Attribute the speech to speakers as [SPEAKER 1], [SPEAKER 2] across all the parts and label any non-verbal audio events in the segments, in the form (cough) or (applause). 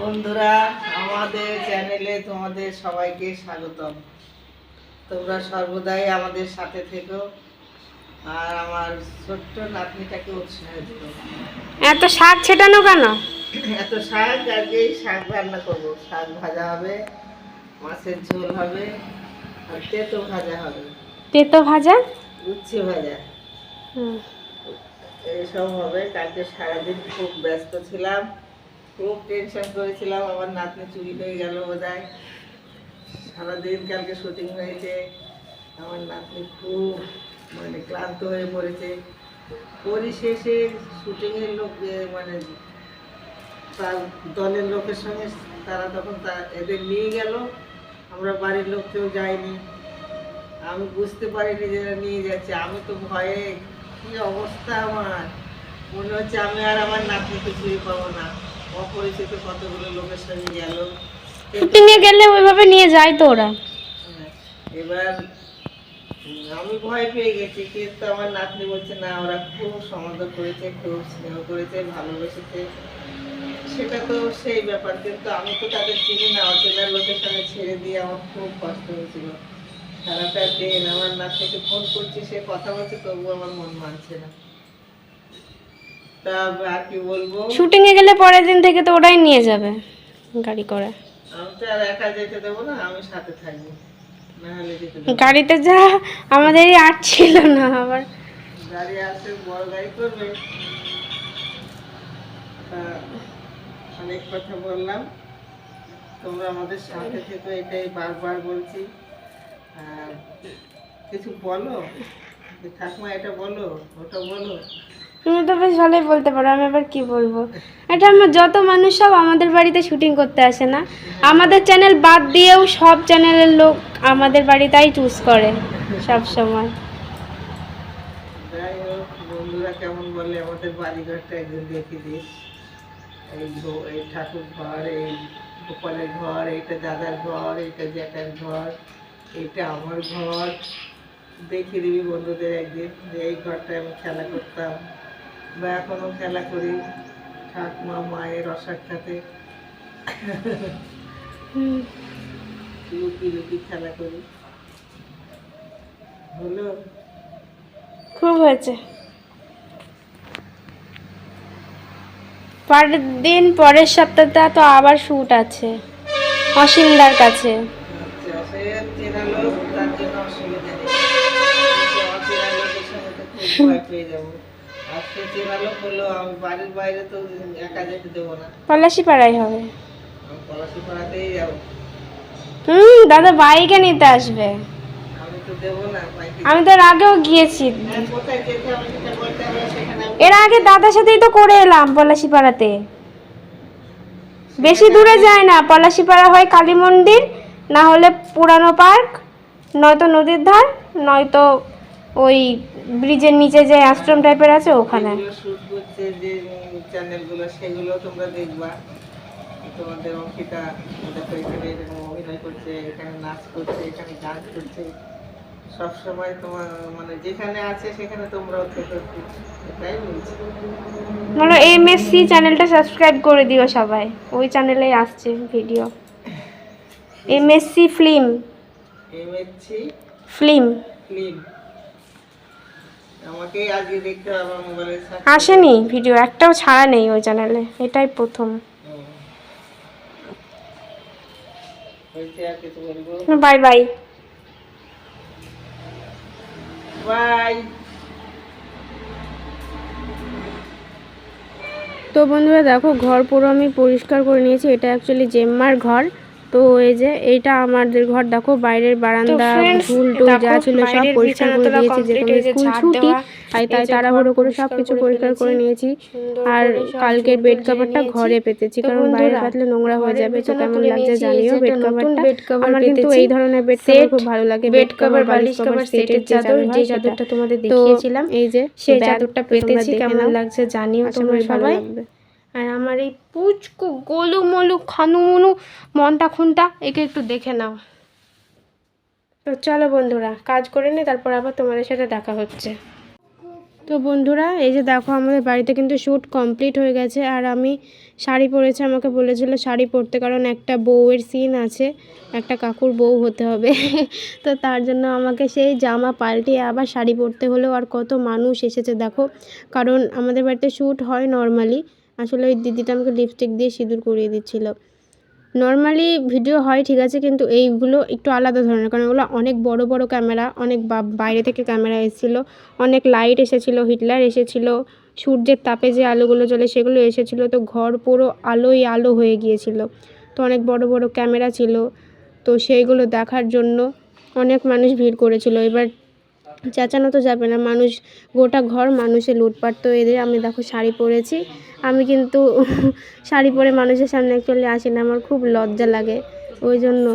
[SPEAKER 1] বন্ধুরা আমাদের চ্যানেলে তোমাদের সবাইকে স্বাগতম। তোমরা সর্বদাই আমাদের সাথে থেকো আর আমার ছোট্ট নাতনিটাকে উৎসাহ দিও।
[SPEAKER 2] এত শাক ছেটানো কেন?
[SPEAKER 1] এত শাক আজকে শাক রান্না করব। শাক ভাজা হবে মাছের ঝোল হবে আর তেতো ভাজা হবে।
[SPEAKER 2] তেতো ভাজা?
[SPEAKER 1] উচ্ছে ভাজা।
[SPEAKER 2] হুম।
[SPEAKER 1] এইসব হবে। কালকে সারাদিন খুব ব্যস্ত ছিলাম। খুব টেনশন করেছিলাম, আমার নাতনি চুরি হয়ে গেল বোধহয়। সারাদিন কালকে শুটিং হয়েছে, আমার নাতনি খুব মানে ক্লান্ত হয়ে পড়েছে। পরিশেষে শুটিংয়ের লোক মানে তার দলের লোকের সঙ্গে তারা তখন এদের নিয়ে গেল। আমরা বাড়ির লোক কেউ যাইনি আমি বুঝতে পারিনি যে নিয়ে যাচ্ছে। আমি তো ভয়ে, কি অবস্থা আমার? মনে হচ্ছে আমি আর আমার নাতনিকে চুরি পাবো না। অপরিচিত কতগুলো লোকের সঙ্গে গেল?
[SPEAKER 2] শুটিংয়ে গেলে ওইভাবে নিয়ে যায় তো ওরা।
[SPEAKER 1] হ্যাঁ, এবার আমি ভয় পেয়ে গেছি কিন্তু আমার নাতনি বলছে না ওরা খুব সমাদর করেছে খুব স্নেহ করেছে ভালোবেসেছে। সেটা তো সেই ব্যাপার কিন্তু আমি তো তাদের চিনি না অচেনা লোকের সঙ্গে ছেড়ে দিয়ে আমার খুব কষ্ট হয়েছিল। সারাটা দিন আমার নাতনিকে ফোন করছি সে কথা বলছে তবু আমার মন মানছে না। তা আর কি বলব?
[SPEAKER 2] শুটিংয়ে গেলে পরের দিন থেকে তো ওরাই নিয়ে যাবে গাড়ি করে।
[SPEAKER 1] আমি তো আর একা যেতে দেবো না আমি সাথে থাকব
[SPEAKER 2] গাড়িতে যা আমাদেরই আট ছিল না আবার।
[SPEAKER 1] গাড়ি আসে বড় গাড়ি করবে। অনেক কথা বললাম। তোমরা আমাদের সাথে থেকে এটাই বারবার বলছি। আর কিছু বলো? ঠাকুমা এটা বলো ওটা বলো।
[SPEAKER 2] তুমি তো বেশ ভালোই বলতে পারো, আমি আবার কি বলব? এটা আমার যত মানুষ সব আমাদের বাড়িতে শুটিং করতে আসে না। আমাদের চ্যানেল বাদ দিয়েও সব চ্যানেলের লোক আমাদের বাড়িতেই চুজ করে, সব সময়।
[SPEAKER 1] বন্ধুরা কেমন আমাদের বাড়িঘরটা একদিন দেখে এই এই ঠাকুর ঘর, এই ঘর, এইটা দাদার ঘর, এইটা জ্যাঠার ঘর, এইটা আমার ঘর। দিবি বন্ধুদের একদিন যে এই ঘরটায় আমি খেলা করতাম। বা এখনও খেলা করি। ঠাকুমা মায়ের অসাক্ষাতে। লুকি লুকি খেলা করি। হলো।
[SPEAKER 2] খুব হয়েছে। পরের দিন পরের সপ্তাহটা তো আবার শ্যুট আছে। অসীমদার কাছে।
[SPEAKER 1] আচ্ছা, অসুবিধা নেই। কিন্তু অচেনা লোকের সঙ্গে তো খুব ভয় পেয়ে যাব। আর সে চেনা আমি বাড়ির বাইরে তো একা যেতে দেবো না।
[SPEAKER 2] পলাশি পাড়াই হবে
[SPEAKER 1] আমি পলাশিপাড়াতেই যাব।
[SPEAKER 2] হুম দাদা বাইকে নিতে আসবে
[SPEAKER 1] আমি তো দেবো না
[SPEAKER 2] আমি তো এর আগেও গিয়েছি
[SPEAKER 1] হ্যাঁ, কোথায় যেতে হবে সেটা বলতে হবে, সেখানে
[SPEAKER 2] এর আগে দাদার সাথেই তো করে এলাম পলাশি পাড়াতে বেশি দূরে যায় না পলাশি পাড়া হয় কালী মন্দির না হলে পুরানো পার্ক নয়তো নদীর ধার নয়তো ওই ব্রিজের নিচে যে আশ্রম টাইপের আছে ওখানে।
[SPEAKER 1] করছে যে চ্যানেলগুলো, সেগুলো তোমরা দেখবা। তোমাদের অঙ্কিতা দেখো এখানে এরকম অভিনয় করছে এখানে নাচ করছে এখানে গান করছে। সবসময় তোমার মানে যেখানে আছে সেখানে তোমরাও থেকে এটাই বলছি।
[SPEAKER 2] ধরো এমএসসি চ্যানেলটা সাবস্ক্রাইব করে দিও সবাই। ওই চ্যানেলেই আসছে video MSC film
[SPEAKER 1] MSC
[SPEAKER 2] film
[SPEAKER 1] film আমাকেই আজকে দেখতে হবে আমার মোবাইলে
[SPEAKER 2] আসেনি ভিডিও একটাও ছাড়া নেই ওই চ্যানেলে এটাই প্রথম। Bye bye.
[SPEAKER 1] বাই।
[SPEAKER 2] তো বন্ধুরা দেখো ঘর পুরো আমি পরিষ্কার করে নিয়েছি এটা অ্যাকচুয়ালি জেম্মার ঘর। তো এই যে এইটা আমাদের ঘর দেখো বাইরের বারান্দা ফুল টুল যা ছিল সব পরিষ্কার করে দিয়েছি যেরকম স্কুল ছুটি তাই তাই তাড়াহুড়ো করে সব কিছু পরিষ্কার করে নিয়েছি। আর কালকের বেড কভারটা ঘরে পেতেছি কারণ বাইরে পাতলে নোংরা হয়ে যাবে তো কেমন লাগছে জানিও বেড কভারটা আমার কিন্তু এই ধরনের বেড কভার খুব ভালো লাগে বেড কভার বালিশ কভার সেটের চাদর যে চাদরটা তোমাদের দেখিয়েছিলাম এই যে সেই চাদরটা পেতেছি কেমন লাগছে জানিও তোমরা সবাই। আর আমার এই পুচকু গোলু মলু খানু মুনু মনটা খুনটা, একে একটু দেখে নাও। তো চলো বন্ধুরা, কাজ করে নে, তারপর আবার তোমাদের সাথে দেখা হচ্ছে। তো বন্ধুরা, এই যে দেখো আমাদের বাড়িতে কিন্তু শ্যুট কমপ্লিট হয়ে গেছে, আর আমি শাড়ি পরেছি, আমাকে বলেছিল শাড়ি পরতে, কারণ একটা বউয়ের সিন আছে, একটা কাকুর বউ হতে হবে। তো তার জন্য আমাকে সেই জামা পাল্টিয়ে আবার শাড়ি পরতে হলো, আর কত মানুষ এসেছে, দেখো। কারণ আমাদের বাড়িতে শ্যুট হয় নর্মালি আসলে ওই দিদিটা আমাকে লিপস্টিক দিয়ে সিঁদুর করিয়ে দিচ্ছিল। নর্মালি ভিডিও হয়, ঠিক আছে, কিন্তু এইগুলো একটু আলাদা ধরনের, কারণ ওগুলো অনেক বড় বড় ক্যামেরা অনেক বাইরে থেকে ক্যামেরা এসেছিল, অনেক লাইট এসেছিল হিটলার এসেছিল, সূর্যের তাপে যে আলোগুলো জ্বলে সেগুলো এসেছিল, তো ঘর পুরো আলোই আলো হয়ে গিয়েছিল। তো অনেক বড় বড় ক্যামেরা ছিল, তো সেইগুলো দেখার জন্য অনেক মানুষ ভিড় করেছিল। এবার চেঁচানো তো যাবে না। মানুষ, গোটা ঘর মানুষে লুটপাট। তো এদের, আমি দেখো শাড়ি পরেছি। আমি কিন্তু (laughs) শাড়ি পরে মানুষের সামনে অ্যাকচুয়ালি আসি না। আমার খুব লজ্জা লাগে ওই জন্য।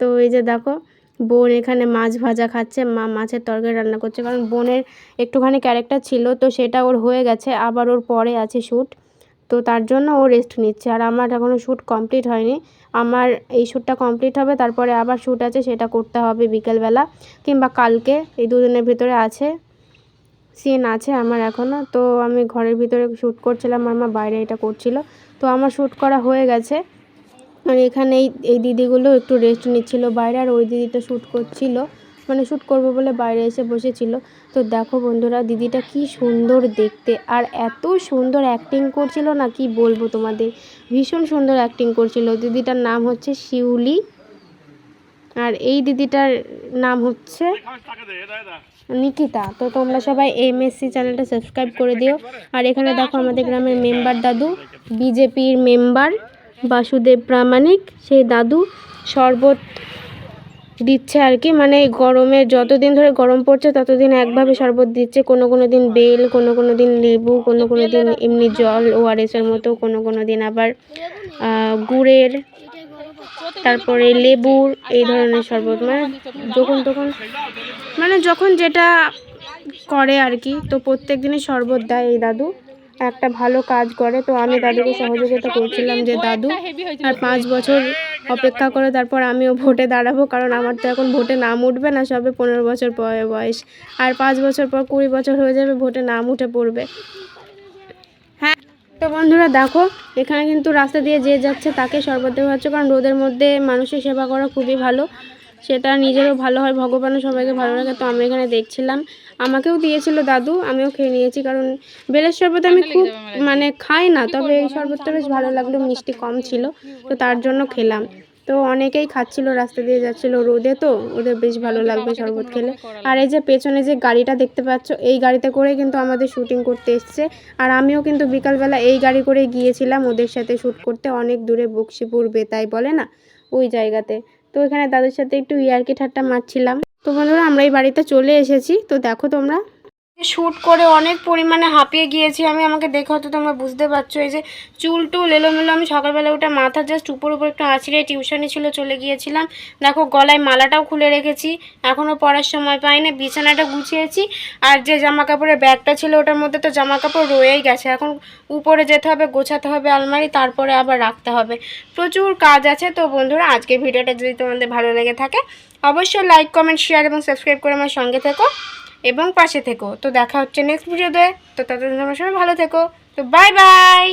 [SPEAKER 2] তো এই যে দেখো, বোন এখানে মাছ ভাজা খাচ্ছে, মা মাছের তরকারি রান্না করছে। কারণ বোনের একটুখানি ক্যারেক্টার ছিল, তো সেটা ওর হয়ে গেছে। আবার ওর পরে আছে শ্যুট। তো তার জন্য ও রেস্ট নিচ্ছে। আর আমার এখনও শ্যুট কমপ্লিট হয়নি। আমার এই শ্যুটটা কমপ্লিট হবে, তারপরে আবার শ্যুট আছে, সেটা করতে হবে বিকেলবেলা কিংবা কালকে। এই দুদিনের ভিতরে আছে সিন আছে আমার এখনও তো আমি ঘরের ভিতরে শ্যুট করছিলাম আমার মা বাইরে এটা করছিল। তো আমার শ্যুট করা হয়ে গেছে। আর এখানে এই দিদিগুলো একটু রেস্ট নিচ্ছিল বাইরে, আর ওই দিদি তো শ্যুট করছিল। মানে শ্যুট করব বলে বাইরে এসে বসেছিল। তো দেখো বন্ধুরা, দিদিটা কি সুন্দর দেখতে। আর এত সুন্দর অ্যাক্টিং করছিল না, কি বলব তোমাদের? ভীষণ সুন্দর অ্যাক্টিং করছিল। দিদিটার নাম হচ্ছে শিউলি। আর এই দিদিটার নাম হচ্ছে নিকিতা। তো তোমরা সবাই এমএসসি চ্যানেলটা সাবস্ক্রাইব করে দিও। আর এখানে দেখো আমাদের গ্রামের মেম্বার দাদু বিজেপির মেম্বার বাসুদেব প্রামাণিক, সেই দাদু, শরবত দিচ্ছে আর কি। মানে এই গরমের যতদিন ধরে গরম পড়ছে, ততদিন একভাবে শরবত দিচ্ছে। কোনো কোনো দিন বেল, কোনো কোনো দিন লেবু, কোনো কোনো দিন এমনি জল ওআরএসের মতো, কোনো কোনো দিন আবার গুড়ের, তারপরে লেবুর, এই ধরনের শরবত। মানে যখন তখন মানে যখন যেটা করে আর কি, তো প্রত্যেক দিনই শরবত দেয় এই দাদু। একটা ভালো কাজ করে, তো আমি দাদুকে সহযোগিতা করছিলাম যে, দাদু, আর পাঁচ বছর অপেক্ষা করে, তারপর আমিও ভোটে দাঁড়াবো, কারণ আমার তো এখন ভোটে নাম উঠবে না, সবে পনেরো বছর পরে বয়স। আর পাঁচ বছর পর কুড়ি বছর হয়ে যাবে, ভোটে নাম উঠে পড়বে। হ্যাঁ তো বন্ধুরা দেখো, এখানে কিন্তু রাস্তা দিয়ে যে যাচ্ছে, তাকে শরবত হচ্ছে কারণ রোদের মধ্যে মানুষের সেবা করা খুবই ভালো। সেটা নিজেরও ভালো হয়, ভগবানও সবাইকে ভালো লাগে তো আমি এখানে দেখছিলাম। আমাকেও দিয়েছিল দাদু, আমিও খেয়ে নিয়েছি, কারণ বেলের শরবত আমি খুব মানে খাই না, তবে এই শরবতটা বেশ ভালো লাগল, মিষ্টি কম ছিল, তো তার জন্য খেলাম। তো অনেকেই খাচ্ছিল, রাস্তা দিয়ে যাচ্ছিল রোদে, তো ওদের বেশ ভালো লাগবে শরবত খেলে। আর এই যে পেছনে যে গাড়িটা দেখতে পাচ্ছ, এই গাড়িতে করে কিন্তু আমাদের শুটিং করতে এসছে। আর আমিও কিন্তু বিকালবেলা এই গাড়ি করে গিয়েছিলাম, ওদের সাথে শ্যুট করতে, অনেক দূরে বক্সিপুর বেতাই বলে না, ওই জায়গাতে। তো এখানে দাদুর সাথে একটু ইয়ার্কি ঠাট্টা মারছিলাম। তো বন্ধুরা, আমরা এই বাড়িতে চলে এসেছি। তো দেখো তোমরা শ্যুট করে অনেক পরিমাণে হাঁপিয়ে গিয়েছি। আমি, আমাকে দেখে হয়তো তোমরা বুঝতে পারছ, এই যে চুল টুল এলোমেলো, আমি সকালবেলা উঠে মাথা জাস্ট উপর উপর একটু আঁচড়ে টিউশনি ছিল, চলে গিয়েছিলাম। দেখো, গলায় মালাটাও খুলে রেখেছি। এখনও পড়ার সময় পাইনি, বিছানাটা গুছিয়েছি। আর যে জামা কাপড়ের ব্যাগটা ছিল, ওটার মধ্যে তো জামা কাপড় রয়েই গেছে। এখন উপরে যেতে হবে, গোছাতে হবে আলমারি, তারপরে আবার রাখতে হবে। প্রচুর কাজ আছে তো বন্ধুরা, আজকে ভিডিওটা যদি তোমাদের ভালো লেগে থাকে, অবশ্যই লাইক কমেন্ট শেয়ার এবং সাবস্ক্রাইব করে আমার সঙ্গে থেকো। এবং পাশে থেকো। তো দেখা হচ্ছে নেক্সট ভিডিওতে তো। তাদের তোমরা সবাই ভালো থেকো। তো বাই বাই